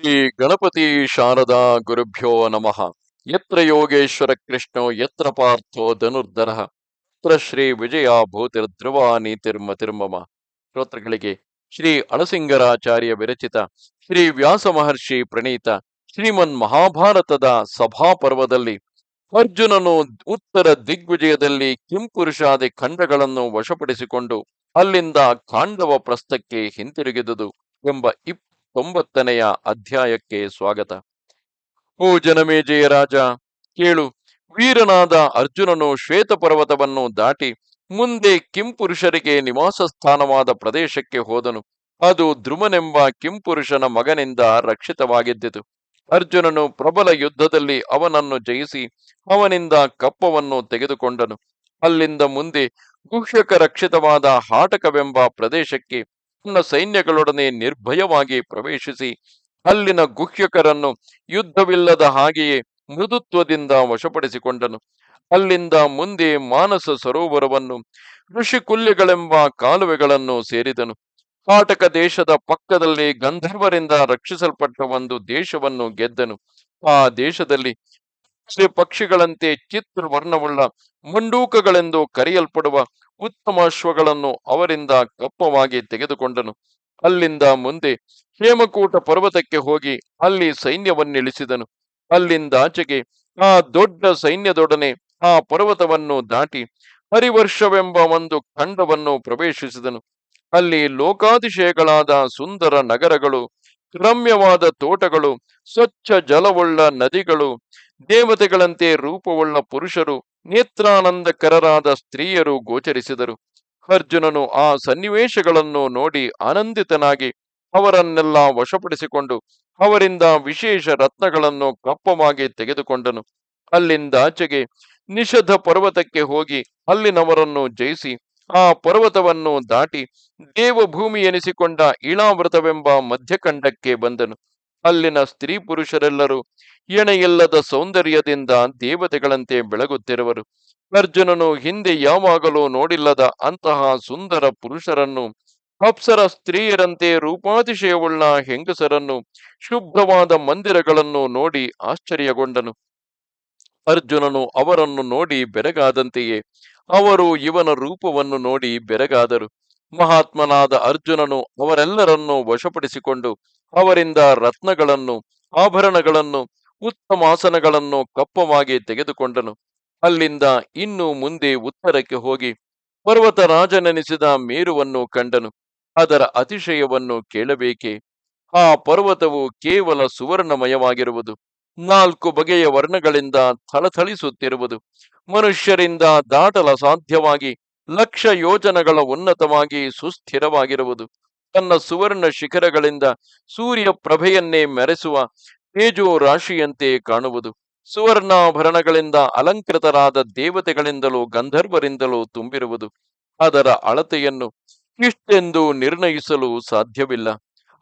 ಶ್ರೀ ಗಣಪತಿ ಶಾರದಾ ಗುರುಭ್ಯೋ ನಮಃ. ಯತ್ರ ಯೋಗೇಶ್ವರ ಕೃಷ್ಣೋ, ಯತ್ರ ಪಾರ್ಥೋ ಧನುರ್ಧರ. ಯತ್ರ ಶ್ರೀ ವಿಜಯ ಭೂತಿರ್ಧ್ರುವ ನೀತಿರ್ಮತಿರ್ಮಮ ಶ್ರೋತೃಗಳಿಗೆ ಶ್ರೀ ಅಳಸಿಂಗರಾಚಾರ್ಯ ವಿರಚಿತ, ಶ್ರೀ ವ್ಯಾಸ ಮಹರ್ಷಿ ಪ್ರಣೀತ, ಶ್ರೀಮನ್ ಮಹಾಭಾರತದ ಸಭಾಪರ್ವದಲ್ಲಿ ಅರ್ಜುನನು ಉತ್ತರ ದಿಗ್ವಿಜಯದಲ್ಲಿ ಕಿಂಪುರುಷಾದಿ ಖಂಡಗಳನ್ನು ವಶಪಡಿಸಿಕೊಂಡು ಅಲ್ಲಿಂದ ಕಾಂಡವ ಪ್ರಸ್ಥಕ್ಕೆ ಹಿಂತಿರುಗಿದುದು ಎಂಬ ಇಪ್ಪತ್ತೊಂಬತ್ತನೆಯ ಅಧ್ಯಾಯಕ್ಕೆ ಸ್ವಾಗತ. ಓ ಜನಮೇಜಯ ರಾಜ, ಕೇಳು. ವೀರನಾದ ಅರ್ಜುನನು ಶ್ವೇತ ಪರ್ವತವನ್ನು ದಾಟಿ ಮುಂದೆ ಕಿಂಪುರುಷರಿಗೆ ನಿವಾಸ ಸ್ಥಾನವಾದ ಪ್ರದೇಶಕ್ಕೆ ಹೋದನು. ಅದು ಧ್ರುಮನೆಂಬ ಕಿಂಪುರುಷನ ಮಗನಿಂದ ರಕ್ಷಿತವಾಗಿದ್ದಿತು. ಅರ್ಜುನನು ಪ್ರಬಲ ಯುದ್ಧದಲ್ಲಿ ಅವನನ್ನು ಜಯಿಸಿ ಅವನಿಂದ ಕಪ್ಪವನ್ನು ತೆಗೆದುಕೊಂಡನು. ಅಲ್ಲಿಂದ ಮುಂದೆ ಗುಹ್ಯಕ ರಕ್ಷಿತವಾದ ಹಾಟಕವೆಂಬ ಪ್ರದೇಶಕ್ಕೆ ತನ್ನ ಸೈನ್ಯಗಳೊಡನೆ ನಿರ್ಭಯವಾಗಿ ಪ್ರವೇಶಿಸಿ, ಅಲ್ಲಿನ ಗುಹ್ಯಕರನ್ನು ಯುದ್ಧವಿಲ್ಲದ ಹಾಗೆಯೇ ಮೃದುತ್ವದಿಂದ ವಶಪಡಿಸಿಕೊಂಡನು. ಅಲ್ಲಿಂದ ಮುಂದೆ ಮಾನಸ ಸರೋವರವನ್ನು ಋಷಿಕುಲ್ಯಗಳೆಂಬ ಕಾಲುವೆಗಳನ್ನು ಸೇರಿದನು. ಕಾಟಕ ದೇಶದ ಪಕ್ಕದಲ್ಲಿ ಗಂಧರ್ವರಿಂದ ರಕ್ಷಿಸಲ್ಪಟ್ಟ ಒಂದು ದೇಶವನ್ನು ಗೆದ್ದನು. ಆ ದೇಶದಲ್ಲಿ ಪಕ್ಷಿ ಪಕ್ಷಿಗಳಂತೆ ಚಿತ್ರವರ್ಣವುಳ್ಳ ಮಂಡೂಕಗಳೆಂದು ಕರೆಯಲ್ಪಡುವ ಉತ್ತಮ ಅಶ್ವಗಳನ್ನು ಅವರಿಂದ ಕಪ್ಪವಾಗಿ ತೆಗೆದುಕೊಂಡನು. ಅಲ್ಲಿಂದ ಮುಂದೆ ಹೇಮಕೂಟ ಪರ್ವತಕ್ಕೆ ಹೋಗಿ ಅಲ್ಲಿ ಸೈನ್ಯವನ್ನಿಳಿಸಿದನು. ಅಲ್ಲಿಂದಾಚೆಗೆ ಆ ದೊಡ್ಡ ಸೈನ್ಯದೊಡನೆ ಆ ಪರ್ವತವನ್ನು ದಾಟಿ ಹರಿವರ್ಷವೆಂಬ ಒಂದು ಖಂಡವನ್ನು ಪ್ರವೇಶಿಸಿದನು. ಅಲ್ಲಿ ಲೋಕಾತಿಶಯಗಳಾದ ಸುಂದರ ನಗರಗಳು, ರಮ್ಯವಾದ ತೋಟಗಳು, ಸ್ವಚ್ಛ ಜಲವುಳ್ಳ ನದಿಗಳು ದೇವತೆಗಳಂತೆ ರೂಪವುಳ್ಳ ಪುರುಷರು, ನೇತ್ರಾನಂದಕರರಾದ ಸ್ತ್ರೀಯರು ಗೋಚರಿಸಿದರು. ಅರ್ಜುನನು ಆ ಸನ್ನಿವೇಶಗಳನ್ನು ನೋಡಿ ಆನಂದಿತನಾಗಿ ಅವರನ್ನೆಲ್ಲ ವಶಪಡಿಸಿಕೊಂಡು ಅವರಿಂದ ವಿಶೇಷ ರತ್ನಗಳನ್ನು ಕಪ್ಪವಾಗಿ ತೆಗೆದುಕೊಂಡನು. ಅಲ್ಲಿಂದಾಚೆಗೆ ನಿಷಧ ಪರ್ವತಕ್ಕೆ ಹೋಗಿ ಅಲ್ಲಿನವರನ್ನು ಜಯಿಸಿ ಆ ಪರ್ವತವನ್ನು ದಾಟಿ ದೇವಭೂಮಿ ಎನಿಸಿಕೊಂಡ ಇಳಾವೃತವೆಂಬ ಮಧ್ಯಖಂಡಕ್ಕೆ ಬಂದನು. ಅಲ್ಲಿನ ಸ್ತ್ರೀ ಪುರುಷರೆಲ್ಲರೂ ಎಣೆಯಿಲ್ಲದ ಸೌಂದರ್ಯದಿಂದ ದೇವತೆಗಳಂತೆ ಬೆಳಗುತ್ತಿರುವರು. ಅರ್ಜುನನು ಹಿಂದೆ ಯಾವಾಗಲೂ ನೋಡಿಲ್ಲದ ಅಂತಹ ಸುಂದರ ಪುರುಷರನ್ನು ಅಪ್ಸರ ಸ್ತ್ರೀಯರಂತೆ ರೂಪಾತಿಶಯವುಳ್ಳ ಹೆಂಗಸರನ್ನು ಶುಭ್ರವಾದ ಮಂದಿರಗಳನ್ನು ನೋಡಿ ಆಶ್ಚರ್ಯಗೊಂಡನು. ಅರ್ಜುನನು ಅವರನ್ನು ನೋಡಿ ಬೆರಗಾದಂತೆಯೇ, ಅವರು ಇವನ ರೂಪವನ್ನು ನೋಡಿ ಬೆರಗಾದರು. ಮಹಾತ್ಮನಾದ ಅರ್ಜುನನು ಅವರೆಲ್ಲರನ್ನೂ ವಶಪಡಿಸಿಕೊಂಡು ಅವರಿಂದ ರತ್ನಗಳನ್ನು, ಆಭರಣಗಳನ್ನು, ಉತ್ತಮಾಸನಗಳನ್ನು ಕಪ್ಪವಾಗಿ ತೆಗೆದುಕೊಂಡನು. ಅಲ್ಲಿಂದ ಇನ್ನು ಮುಂದೆ ಉತ್ತರಕ್ಕೆ ಹೋಗಿ ಪರ್ವತ ರಾಜನೆನಿಸಿದ ಮೇರುವನ್ನು ಕಂಡನು. ಅದರ ಅತಿಶಯವನ್ನು ಕೇಳಬೇಕೆ? ಆ ಪರ್ವತವು ಕೇವಲ ಸುವರ್ಣಮಯವಾಗಿರುವುದು. ನಾಲ್ಕು ಬಗೆಯ ವರ್ಣಗಳಿಂದ ಥಳಥಳಿಸುತ್ತಿರುವುದು. ಮನುಷ್ಯರಿಂದ ದಾಟಲ ಸಾಧ್ಯವಾಗಿ ಲಕ್ಷ ಯೋಜನಗಳ ಉನ್ನತವಾಗಿ ಸುಸ್ಥಿರವಾಗಿರುವುದು. ತನ್ನ ಸುವರ್ಣ ಶಿಖರಗಳಿಂದ ಸೂರ್ಯ ಪ್ರಭೆಯನ್ನೇ ಮೆರೆಸುವ ತೇಜೋ ರಾಶಿಯಂತೆ ಕಾಣುವುದು. ಸುವರ್ಣಾಭರಣಗಳಿಂದ ಅಲಂಕೃತರಾದ ದೇವತೆಗಳಿಂದಲೂ ಗಂಧರ್ವರಿಂದಲೂ ತುಂಬಿರುವುದು. ಅದರ ಅಳತೆಯನ್ನು ಇಷ್ಟೆಂದು ನಿರ್ಣಯಿಸಲು ಸಾಧ್ಯವಿಲ್ಲ.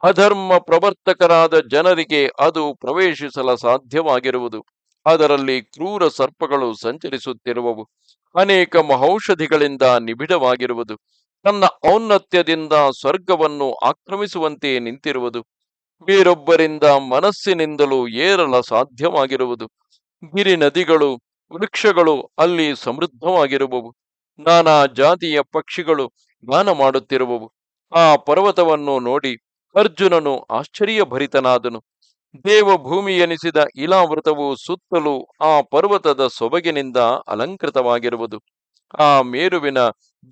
ಅಧರ್ಮ ಪ್ರವರ್ತಕರಾದ ಜನರಿಗೆ ಅದು ಪ್ರವೇಶಿಸಲು ಸಾಧ್ಯವಾಗಿರುವುದು. ಅದರಲ್ಲಿ ಕ್ರೂರ ಸರ್ಪಗಳು ಸಂಚರಿಸುತ್ತಿರುವವು. ಅನೇಕ ಮಹೌಷಧಿಗಳಿಂದ ನಿಬಿಡವಾಗಿರುವುದು. ತನ್ನ ಔನ್ನತ್ಯದಿಂದ ಸ್ವರ್ಗವನ್ನು ಆಕ್ರಮಿಸುವಂತೆ ನಿಂತಿರುವುದು. ಬೇರೊಬ್ಬರಿಂದ ಮನಸ್ಸಿನಿಂದಲೂ ಏರಲ ಸಾಧ್ಯವಾಗಿರುವುದು. ಗಿರಿ ನದಿಗಳು, ವೃಕ್ಷಗಳು ಅಲ್ಲಿ ಸಮೃದ್ಧವಾಗಿರುವವು. ನಾನಾ ಜಾತಿಯ ಪಕ್ಷಿಗಳು ಗಾನ ಮಾಡುತ್ತಿರುವವು. ಆ ಪರ್ವತವನ್ನು ನೋಡಿ ಅರ್ಜುನನು ಆಶ್ಚರ್ಯಭರಿತನಾದನು. ದೇವಭೂಮಿ ಎನಿಸಿದ ಇಲಾವೃತವು ಸುತ್ತಲೂ ಆ ಪರ್ವತದ ಸೊಬಗಿನಿಂದ ಅಲಂಕೃತವಾಗಿರುವುದು. ಆ ಮೇರುವಿನ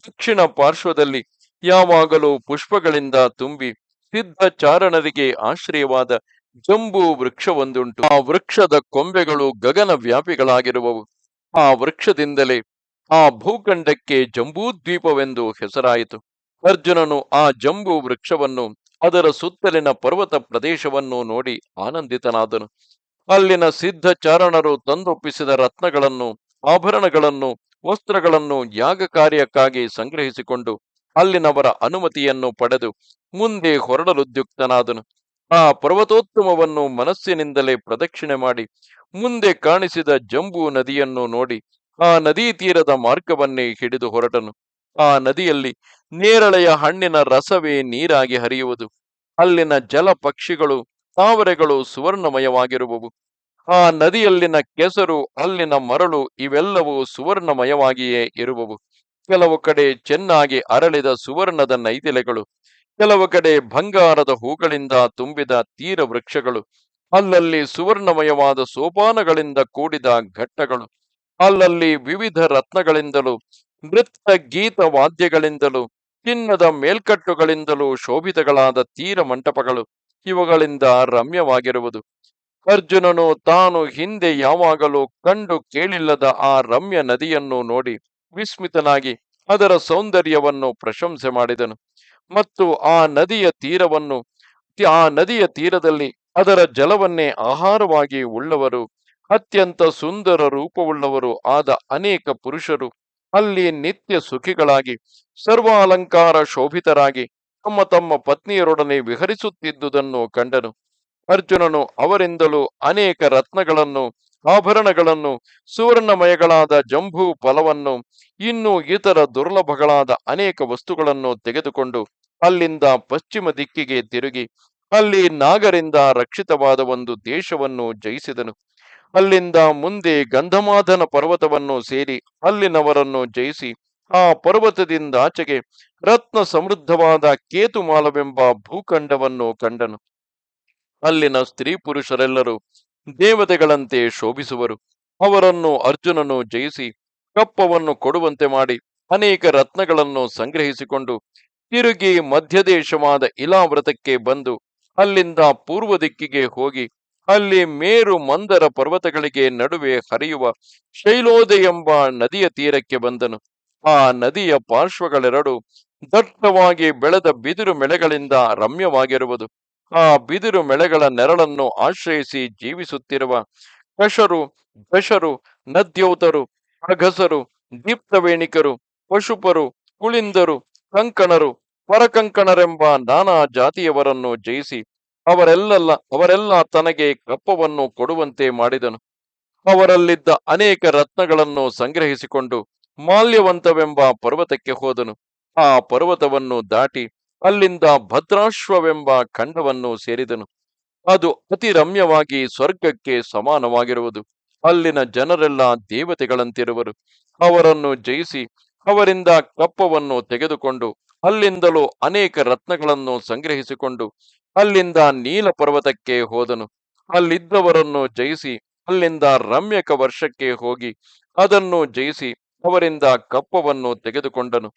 ದಕ್ಷಿಣ ಪಾರ್ಶ್ವದಲ್ಲಿ ಯಾವಾಗಲೂ ಪುಷ್ಪಗಳಿಂದ ತುಂಬಿ ಸಿದ್ಧ ಚಾರಣರಿಗೆ ಆಶ್ರಯವಾದ ಜಂಬೂ ವೃಕ್ಷವೊಂದುಂಟು. ಆ ವೃಕ್ಷದ ಕೊಂಬೆಗಳು ಗಗನ ವ್ಯಾಪಿಗಳಾಗಿರುವವು. ಆ ವೃಕ್ಷದಿಂದಲೇ ಆ ಭೂಖಂಡಕ್ಕೆ ಜಂಬೂದ್ವೀಪವೆಂದು ಹೆಸರಾಯಿತು. ಅರ್ಜುನನು ಆ ಜಂಬೂ ವೃಕ್ಷವನ್ನು ಅದರ ಸುತ್ತಲಿನ ಪರ್ವತ ಪ್ರದೇಶವನ್ನು ನೋಡಿ ಆನಂದಿತನಾದನು. ಅಲ್ಲಿನ ಸಿದ್ಧ ಚಾರಣರು ತಂದೊಪ್ಪಿಸಿದ ರತ್ನಗಳನ್ನು, ಆಭರಣಗಳನ್ನು, ವಸ್ತ್ರಗಳನ್ನು ಯಾಗ ಕಾರ್ಯಕ್ಕಾಗಿ ಸಂಗ್ರಹಿಸಿಕೊಂಡು ಅಲ್ಲಿನವರ ಅನುಮತಿಯನ್ನು ಪಡೆದು ಮುಂದೆ ಹೊರಡಲುದ್ಯುಕ್ತನಾದನು. ಆ ಪರ್ವತೋತ್ತಮವನ್ನು ಮನಸ್ಸಿನಿಂದಲೇ ಪ್ರದಕ್ಷಿಣೆ ಮಾಡಿ ಮುಂದೆ ಕಾಣಿಸಿದ ಜಂಬೂ ನದಿಯನ್ನು ನೋಡಿ ಆ ನದೀ ತೀರದ ಮಾರ್ಗವನ್ನೇ ಹಿಡಿದು ಹೊರಟನು. ಆ ನದಿಯಲ್ಲಿ ನೇರಳೆಯ ಹಣ್ಣಿನ ರಸವೇ ನೀರಾಗಿ ಹರಿಯುವುದು. ಅಲ್ಲಿನ ಜಲ ಪಕ್ಷಿಗಳು, ತಾವರೆಗಳು ಸುವರ್ಣಮಯವಾಗಿರುವವು. ಆ ನದಿಯಲ್ಲಿನ ಕೆಸರು, ಅಲ್ಲಿನ ಮರಳು ಇವೆಲ್ಲವೂ ಸುವರ್ಣಮಯವಾಗಿಯೇ ಇರುವವು. ಕೆಲವು ಕಡೆ ಚೆನ್ನಾಗಿ ಅರಳಿದ ಸುವರ್ಣದ ನೈದಿಲೆಗಳು, ಕೆಲವು ಕಡೆ ಬಂಗಾರದ ಹೂಗಳಿಂದ ತುಂಬಿದ ತೀರ ವೃಕ್ಷಗಳು, ಅಲ್ಲಲ್ಲಿ ಸುವರ್ಣಮಯವಾದ ಸೋಪಾನಗಳಿಂದ ಕೂಡಿದ ಘಟ್ಟಗಳು, ಅಲ್ಲಲ್ಲಿ ವಿವಿಧ ರತ್ನಗಳಿಂದಲೂ ನೃತ್ಯ ಗೀತ ವಾದ್ಯಗಳಿಂದಲೂ, ಚಿನ್ನದ ಮೇಲ್ಕಟ್ಟುಗಳಿಂದಲೂ ಶೋಭಿತಗಳಾದ ತೀರ ಮಂಟಪಗಳು ಇವುಗಳಿಂದ ರಮ್ಯವಾಗಿರುವುದು. ಅರ್ಜುನನು ತಾನು ಹಿಂದೆ ಯಾವಾಗಲೂ ಕಂಡು ಕೇಳಿಲ್ಲದ ಆ ರಮ್ಯ ನದಿಯನ್ನು ನೋಡಿ ವಿಸ್ಮಿತನಾಗಿ ಅದರ ಸೌಂದರ್ಯವನ್ನು ಪ್ರಶಂಸೆ ಮಾಡಿದನು. ಮತ್ತು ಆ ನದಿಯ ತೀರವನ್ನು, ಆ ನದಿಯ ತೀರದಲ್ಲಿ ಅದರ ಜಲವನ್ನೇ ಆಹಾರವಾಗಿ ಉಳ್ಳವರು, ಅತ್ಯಂತ ಸುಂದರ ರೂಪವುಳ್ಳವರು ಆದ ಅನೇಕ ಪುರುಷರು ಅಲ್ಲಿ ನಿತ್ಯ ಸುಖಿಗಳಾಗಿ, ಸರ್ವಾಲಂಕಾರ ಶೋಭಿತರಾಗಿ, ತಮ್ಮ ತಮ್ಮ ಪತ್ನಿಯರೊಡನೆ ವಿಹರಿಸುತ್ತಿದ್ದುದನ್ನು ಕಂಡನು. ಅರ್ಜುನನು ಅವರಿಂದಲೂ ಅನೇಕ ರತ್ನಗಳನ್ನು, ಆಭರಣಗಳನ್ನು, ಸುವರ್ಣಮಯಗಳಾದ ಜಂಬೂ ಫಲವನ್ನು, ಇನ್ನೂ ಇತರ ದುರ್ಲಭಗಳಾದ ಅನೇಕ ವಸ್ತುಗಳನ್ನು ತೆಗೆದುಕೊಂಡು ಅಲ್ಲಿಂದ ಪಶ್ಚಿಮ ದಿಕ್ಕಿಗೆ ತಿರುಗಿ, ಅಲ್ಲಿ ನಾಗರಿಂದ ರಕ್ಷಿತವಾದ ಒಂದು ದೇಶವನ್ನು ಜಯಿಸಿದನು. ಅಲ್ಲಿಂದ ಮುಂದೆ ಗಂಧಮಾಧನ ಪರ್ವತವನ್ನು ಸೇರಿ ಅಲ್ಲಿನವರನ್ನು ಜಯಿಸಿ ಆ ಪರ್ವತದಿಂದ ಆಚೆಗೆ ರತ್ನ ಸಮೃದ್ಧವಾದ ಕೇತುಮಾಲವೆಂಬ ಭೂಖಂಡವನ್ನು ಕಂಡನು. ಅಲ್ಲಿನ ಸ್ತ್ರೀ ಪುರುಷರೆಲ್ಲರೂ ದೇವತೆಗಳಂತೆ ಶೋಭಿಸುವರು. ಅವರನ್ನು ಅರ್ಜುನನು ಜಯಿಸಿ ಕಪ್ಪವನ್ನು ಕೊಡುವಂತೆ ಮಾಡಿ ಅನೇಕ ರತ್ನಗಳನ್ನು ಸಂಗ್ರಹಿಸಿಕೊಂಡು ತಿರುಗಿ ಮಧ್ಯದೇಶವಾದ ಇಲಾವ್ರತಕ್ಕೆ ಬಂದು ಅಲ್ಲಿಂದ ಪೂರ್ವ ದಿಕ್ಕಿಗೆ ಹೋಗಿ ಅಲ್ಲಿ ಮೇರು ಮಂದರ ಪರ್ವತಗಳಿಗೆ ನಡುವೆ ಹರಿಯುವ ಶೈಲೋದೆ ಎಂಬ ನದಿಯ ತೀರಕ್ಕೆ ಬಂದನು. ಆ ನದಿಯ ಪಾರ್ಶ್ವಗಳೆರಡು ದಟ್ಟವಾಗಿ ಬೆಳೆದ ಬಿದಿರು ಮೆಳೆಗಳಿಂದ ರಮ್ಯವಾಗಿರುವುದು. ಆ ಬಿದಿರು ಮೆಳೆಗಳ ನೆರಳನ್ನು ಆಶ್ರಯಿಸಿ ಜೀವಿಸುತ್ತಿರುವ ಕಶರು, ದಶರು, ನದ್ಯೋತರು, ಅಘಸರು, ದೀಪ್ತವೇಣಿಕರು, ಪಶುಪರು, ಕುಳಿಂದರು, ಕಂಕಣರು, ಪರಕಂಕಣರೆಂಬ ನಾನಾ ಜಾತಿಯವರನ್ನು ಜಯಿಸಿ ಅವರೆಲ್ಲ ಅವರೆಲ್ಲ ತನಗೆ ಕಪ್ಪವನ್ನು ಕೊಡುವಂತೆ ಮಾಡಿದನು. ಅವರಲ್ಲಿದ್ದ ಅನೇಕ ರತ್ನಗಳನ್ನು ಸಂಗ್ರಹಿಸಿಕೊಂಡು ಮಾಲ್ಯವಂತವೆಂಬ ಪರ್ವತಕ್ಕೆ ಹೋದನು. ಆ ಪರ್ವತವನ್ನು ದಾಟಿ ಅಲ್ಲಿಂದ ಭದ್ರಾಶ್ವವೆಂಬ ಖಂಡವನ್ನು ಸೇರಿದನು. ಅದು ಅತಿ ರಮ್ಯವಾಗಿ ಸ್ವರ್ಗಕ್ಕೆ ಸಮಾನವಾಗಿರುವುದು. ಅಲ್ಲಿನ ಜನರೆಲ್ಲ ದೇವತೆಗಳಂತಿರುವರು. ಅವರನ್ನು ಜಯಿಸಿ ಅವರಿಂದ ಕಪ್ಪವನ್ನು ತೆಗೆದುಕೊಂಡು ಅಲ್ಲಿಂದಲೂ ಅನೇಕ ರತ್ನಗಳನ್ನು ಸಂಗ್ರಹಿಸಿಕೊಂಡು ಅಲ್ಲಿಂದ ನೀಲ ಪರ್ವತಕ್ಕೆ ಹೋದನು. ಅಲ್ಲಿದ್ದವರನ್ನು ಜಯಿಸಿ, ಅಲ್ಲಿಂದ ರಮ್ಯಕ ವರ್ಷಕ್ಕೆ ಹೋಗಿ ಅದನ್ನು ಜಯಿಸಿ ಅವರಿಂದ ಕಪ್ಪವನ್ನು ತೆಗೆದುಕೊಂಡನು.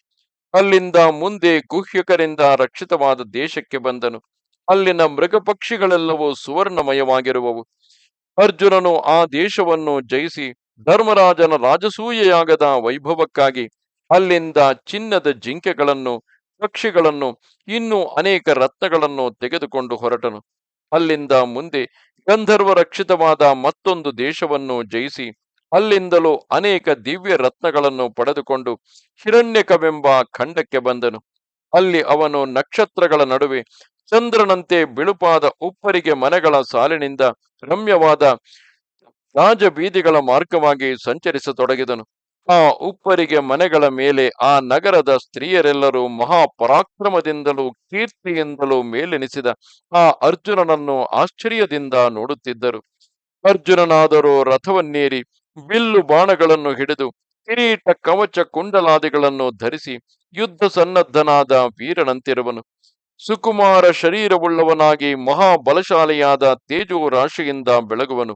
ಅಲ್ಲಿಂದ ಮುಂದೆ ಗುಹ್ಯಕರಿಂದ ರಕ್ಷಿತವಾದ ದೇಶಕ್ಕೆ ಬಂದನು. ಅಲ್ಲಿನ ಮೃಗ ಪಕ್ಷಿಗಳೆಲ್ಲವೂ ಸುವರ್ಣಮಯವಾಗಿರುವವು. ಅರ್ಜುನನು ಆ ದೇಶವನ್ನು ಜಯಿಸಿ ಧರ್ಮರಾಜನ ರಾಜಸೂಯೆಯಾಗದ ವೈಭವಕ್ಕಾಗಿ ಅಲ್ಲಿಂದ ಚಿನ್ನದ ಜಿಂಕೆಗಳನ್ನು ಪಕ್ಷಿಗಳನ್ನು ಇನ್ನೂ ಅನೇಕ ರತ್ನಗಳನ್ನು ತೆಗೆದುಕೊಂಡು ಹೊರಟನು. ಅಲ್ಲಿಂದ ಮುಂದೆ ಗಂಧರ್ವ ರಕ್ಷಿತವಾದ ಮತ್ತೊಂದು ದೇಶವನ್ನು ಜಯಿಸಿ, ಅಲ್ಲಿಂದಲೂ ಅನೇಕ ದಿವ್ಯ ರತ್ನಗಳನ್ನು ಪಡೆದುಕೊಂಡು ಹಿರಣ್ಯಕವೆಂಬ ಖಂಡಕ್ಕೆ ಬಂದನು. ಅಲ್ಲಿ ಅವನು ನಕ್ಷತ್ರಗಳ ನಡುವೆ ಚಂದ್ರನಂತೆ ಬಿಳುಪಾದ ಉಪ್ಪರಿಗೆ ಮನೆಗಳ ಸಾಲಿನಿಂದ ರಮ್ಯವಾದ ರಾಜಬೀದಿಗಳ ಮಾರ್ಗವಾಗಿ ಸಂಚರಿಸತೊಡಗಿದನು. ಆ ಉಪ್ಪರಿಗೆ ಮನೆಗಳ ಮೇಲೆ, ಆ ನಗರದ ಸ್ತ್ರೀಯರೆಲ್ಲರೂ ಮಹಾಪರಾಕ್ರಮದಿಂದಲೂ ಕೀರ್ತಿಯಿಂದಲೂ ಮೇಲೆನಿಸಿದ ಆ ಅರ್ಜುನನನ್ನು ಆಶ್ಚರ್ಯದಿಂದ ನೋಡುತ್ತಿದ್ದರು. ಅರ್ಜುನನಾದರೂ ರಥವನ್ನೇರಿ ಬಿಲ್ಲು ಬಾಣಗಳನ್ನು ಹಿಡಿದು, ಕಿರೀಟ, ಕವಚ, ಕುಂಡಲಾದಿಗಳನ್ನು ಧರಿಸಿ ಯುದ್ಧ ಸನ್ನದ್ಧನಾದ ವೀರನಂತಿರುವನು. ಸುಕುಮಾರ ಶರೀರವುಳ್ಳವನಾಗಿ ಮಹಾಬಲಶಾಲಿಯಾದ ತೇಜೋ ರಾಶಿಯಿಂದ ಬೆಳಗುವನು.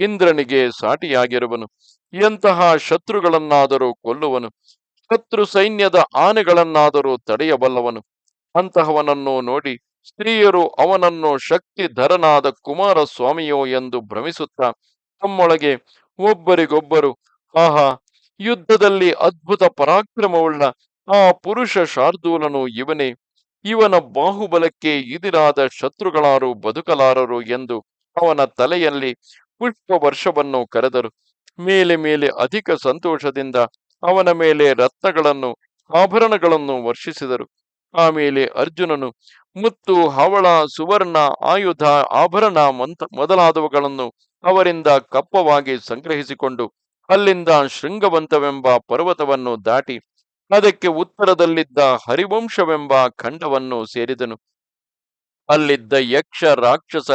ಇಂದ್ರನಿಗೆ ಸಾಟಿಯಾಗಿರುವನು. ಎಂತಹ ಶತ್ರುಗಳನ್ನಾದರೂ ಕೊಲ್ಲುವನು. ಶತ್ರು ಸೈನ್ಯದ ಆನೆಗಳನ್ನಾದರೂ ತಡೆಯಬಲ್ಲವನು. ಅಂತಹವನನ್ನು ನೋಡಿ ಸ್ತ್ರೀಯರು ಅವನನ್ನು ಶಕ್ತಿಧರನಾದ ಕುಮಾರಸ್ವಾಮಿಯೋ ಎಂದು ಭ್ರಮಿಸುತ್ತಾ ತಮ್ಮೊಳಗೆ ಒಬ್ಬರಿಗೊಬ್ಬರು, ಆಹಾ, ಯುದ್ಧದಲ್ಲಿ ಅದ್ಭುತ ಪರಾಕ್ರಮವುಳ್ಳ ಆ ಪುರುಷ ಶಾರ್ದೂಲನು ಇವನೇ. ಇವನ ಬಾಹುಬಲಕ್ಕೆ ಇದಿರಾದ ಶತ್ರುಗಳಾರು ಬದುಕಲಾರರು ಎಂದು ಅವನ ತಲೆಯಲ್ಲಿ ಪುಷ್ಪ ವರ್ಷವನ್ನು ಕರೆದರು. ಮೇಲೆ ಮೇಲೆ ಅಧಿಕ ಸಂತೋಷದಿಂದ ಅವನ ಮೇಲೆ ರತ್ನಗಳನ್ನು, ಆಭರಣಗಳನ್ನು ವರ್ಷಿಸಿದರು. ಆಮೇಲೆ ಅರ್ಜುನನು ಮುತ್ತು, ಹವಳ, ಸುವರ್ಣ, ಆಯುಧ, ಆಭರಣ ಮಂತ, ಮೊದಲಾದವುಗಳನ್ನು ಅವರಿಂದ ಕಪ್ಪವಾಗಿ ಸಂಗ್ರಹಿಸಿಕೊಂಡು ಅಲ್ಲಿಂದ ಶೃಂಗವಂತವೆಂಬ ಪರ್ವತವನ್ನು ದಾಟಿ, ಅದಕ್ಕೆ ಉತ್ತರದಲ್ಲಿದ್ದ ಹರಿವಂಶವೆಂಬ ಖಂಡವನ್ನು ಸೇರಿದನು. ಅಲ್ಲಿದ್ದ ಯಕ್ಷ ರಾಕ್ಷಸ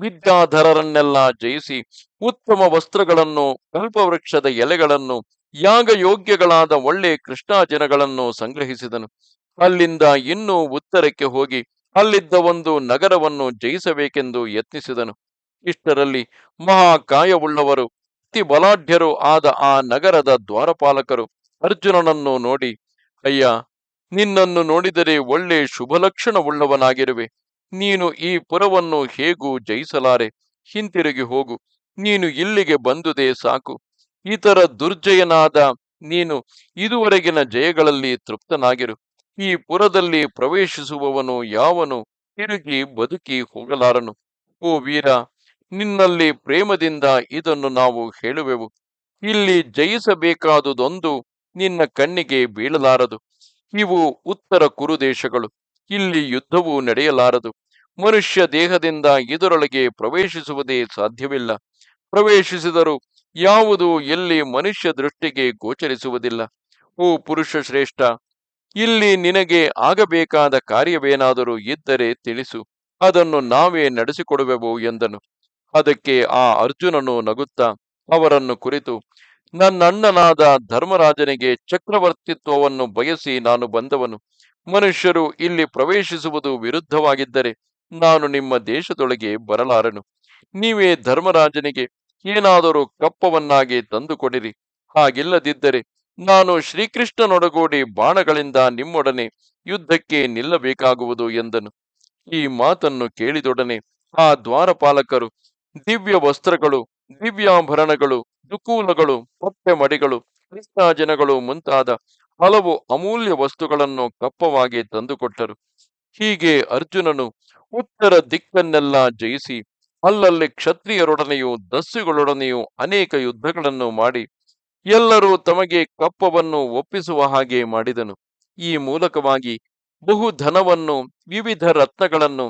ವಿದ್ಯಾಧರರನ್ನೆಲ್ಲ ಜಯಿಸಿ ಉತ್ತಮ ವಸ್ತ್ರಗಳನ್ನು, ಕಲ್ಪವೃಕ್ಷದ ಎಲೆಗಳನ್ನು, ಯಾಗ ಯೋಗ್ಯಗಳಾದ ಒಳ್ಳೆ ಕೃಷ್ಣಾಜನಗಳನ್ನು ಸಂಗ್ರಹಿಸಿದನು. ಅಲ್ಲಿಂದ ಇನ್ನೂ ಉತ್ತರಕ್ಕೆ ಹೋಗಿ ಅಲ್ಲಿದ್ದ ಒಂದು ನಗರವನ್ನು ಜಯಿಸಬೇಕೆಂದು ಯತ್ನಿಸಿದನು. ಇಷ್ಟರಲ್ಲಿ ಮಹಾಕಾಯವುಳ್ಳವರು ಅತಿ ಬಲಾಢ್ಯರು ಆದ ಆ ನಗರದ ದ್ವಾರಪಾಲಕರು ಅರ್ಜುನನನ್ನು ನೋಡಿ, ಅಯ್ಯ, ನಿನ್ನನ್ನು ನೋಡಿದರೆ ಒಳ್ಳೆ ಶುಭಲಕ್ಷಣವುಳ್ಳವನಾಗಿರುವೆ. ನೀನು ಈ ಪುರವನ್ನು ಹೇಗೂ ಜಯಿಸಲಾರೆ? ಹಿಂತಿರುಗಿ ಹೋಗು. ನೀನು ಇಲ್ಲಿಗೆ ಬಂದುದೇ ಸಾಕು. ಇತರ ದುರ್ಜಯನಾದ ನೀನು ಇದುವರೆಗಿನ ಜಯಗಳಲ್ಲಿ ತೃಪ್ತನಾಗಿರು. ಈ ಪುರದಲ್ಲಿ ಪ್ರವೇಶಿಸುವವನು ಯಾವನು? ತಿರುಗಿ ಬದುಕಿ ಹೋಗಲಾರನು. ಓ ವೀರ, ನಿನ್ನಲ್ಲಿ ಪ್ರೇಮದಿಂದ ಇದನ್ನು ನಾವು ಹೇಳುವೆವು. ಇಲ್ಲಿ ಜಯಿಸಬೇಕಾದುದೊಂದು ನಿನ್ನ ಕಣ್ಣಿಗೆ ಬೀಳಲಾರದು. ಇವು ಉತ್ತರ ಕುರುದೇಶಗಳು. ಇಲ್ಲಿ ಯುದ್ಧವು ನಡೆಯಲಾರದು. ಮನುಷ್ಯ ದೇಹದಿಂದ ಇದರೊಳಗೆ ಪ್ರವೇಶಿಸುವುದೇ ಸಾಧ್ಯವಿಲ್ಲ. ಪ್ರವೇಶಿಸಿದರೂ ಯಾವುದು ಎಲ್ಲಿ ಮನುಷ್ಯ ದೃಷ್ಟಿಗೆ ಗೋಚರಿಸುವುದಿಲ್ಲ. ಓ ಪುರುಷ ಶ್ರೇಷ್ಠ, ಇಲ್ಲಿ ನಿನಗೆ ಆಗಬೇಕಾದ ಕಾರ್ಯವೇನಾದರೂ ಇದ್ದರೆ ತಿಳಿಸು. ಅದನ್ನು ನಾವೇ ನಡೆಸಿಕೊಡುವೆವು ಎಂದನು. ಅದಕ್ಕೆ ಆ ಅರ್ಜುನನು ನಗುತ್ತಾ, ಅವರನ್ನು ಕುರಿತು, ನನ್ನಣ್ಣನಾದ ಧರ್ಮರಾಜನಿಗೆ ಚಕ್ರವರ್ತಿತ್ವವನ್ನು ಬಯಸಿ ನಾನು ಬಂದವನು. ಮನುಷ್ಯರು ಇಲ್ಲಿ ಪ್ರವೇಶಿಸುವುದು ವಿರುದ್ಧವಾಗಿದ್ದರೆ ನಾನು ನಿಮ್ಮ ದೇಶದೊಳಗೆ ಬರಲಾರನು. ನೀವೇ ಧರ್ಮರಾಜನಿಗೆ ಏನಾದರೂ ಕಪ್ಪವನ್ನಾಗಿ ತಂದುಕೊಡಿರಿ. ಹಾಗಿಲ್ಲದಿದ್ದರೆ ನಾನು ಶ್ರೀಕೃಷ್ಣನೊಡಗೂಡಿ ಬಾಣಗಳಿಂದ ನಿಮ್ಮೊಡನೆ ಯುದ್ಧಕ್ಕೆ ನಿಲ್ಲಬೇಕಾಗುವುದು ಎಂದನು. ಈ ಮಾತನ್ನು ಕೇಳಿದೊಡನೆ ಆ ದ್ವಾರಪಾಲಕರು ದಿವ್ಯ ವಸ್ತ್ರಗಳು, ದಿವ್ಯಾಭರಣಗಳು, ದುಕೂಲಗಳು ಪೊಟ್ಟೆ ಮಡಿಗಳು ಕೃಷ್ಣಾಜನಗಳು ಮುಂತಾದ ಹಲವು ಅಮೂಲ್ಯ ವಸ್ತುಗಳನ್ನು ಕಪ್ಪವಾಗಿ ತಂದುಕೊಟ್ಟರು. ಹೀಗೆ ಅರ್ಜುನನು ಉತ್ತರ ದಿಕ್ಕನ್ನೆಲ್ಲ ಜಯಿಸಿ, ಅಲ್ಲಲ್ಲಿ ಕ್ಷತ್ರಿಯರೊಡನೆಯೂ ದಸ್ಯುಗಳೊಡನೆಯೂ ಅನೇಕ ಯುದ್ಧಗಳನ್ನು ಮಾಡಿ, ಎಲ್ಲರೂ ತಮಗೆ ಕಪ್ಪವನ್ನು ಒಪ್ಪಿಸುವ ಹಾಗೆ ಮಾಡಿದನು. ಈ ಮೂಲಕವಾಗಿ ಬಹು ಧನವನ್ನು, ವಿವಿಧ ರತ್ನಗಳನ್ನು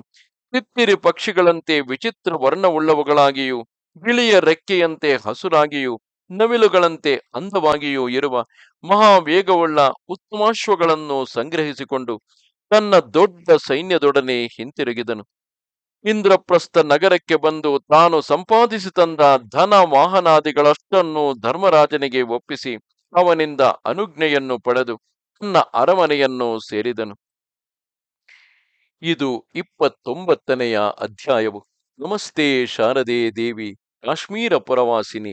ತಿತ್ತಿರಿ ಪಕ್ಷಿಗಳಂತೆ ವಿಚಿತ್ರ ವರ್ಣವುಳ್ಳವುಗಳಾಗಿಯೂ, ಬಿಳಿಯ ರೆಕ್ಕೆಯಂತೆ ಹಸುರಾಗಿಯೂ ನವಿಲುಗಳಂತೆ ಅಂದವಾಗಿಯೂ ಇರುವ ಮಹಾವೇಗವುಳ್ಳ ಉತ್ತಮಾಶ್ವಗಳನ್ನು ಸಂಗ್ರಹಿಸಿಕೊಂಡು ತನ್ನ ದೊಡ್ಡ ಸೈನ್ಯದೊಡನೆ ಹಿಂತಿರುಗಿದನು. ಇಂದ್ರಪ್ರಸ್ಥ ನಗರಕ್ಕೆ ಬಂದು ತಾನು ಸಂಪಾದಿಸಿ ತಂದ ಧನ ವಾಹನಾದಿಗಳಷ್ಟನ್ನು ಧರ್ಮರಾಜನಿಗೆ ಒಪ್ಪಿಸಿ ಅವನಿಂದ ಅನುಜ್ಞೆಯನ್ನು ಪಡೆದು ತನ್ನ ಅರಮನೆಯನ್ನು ಸೇರಿದನು. ಇದು ಇಪ್ಪತ್ತೊಂಬತ್ತನೆಯ ಅಧ್ಯಾಯವು. ನಮಸ್ತೆ ಶಾರದೆ ದೇವಿ, ಕಾಶ್ಮೀರ ಪರವಾಸಿನಿ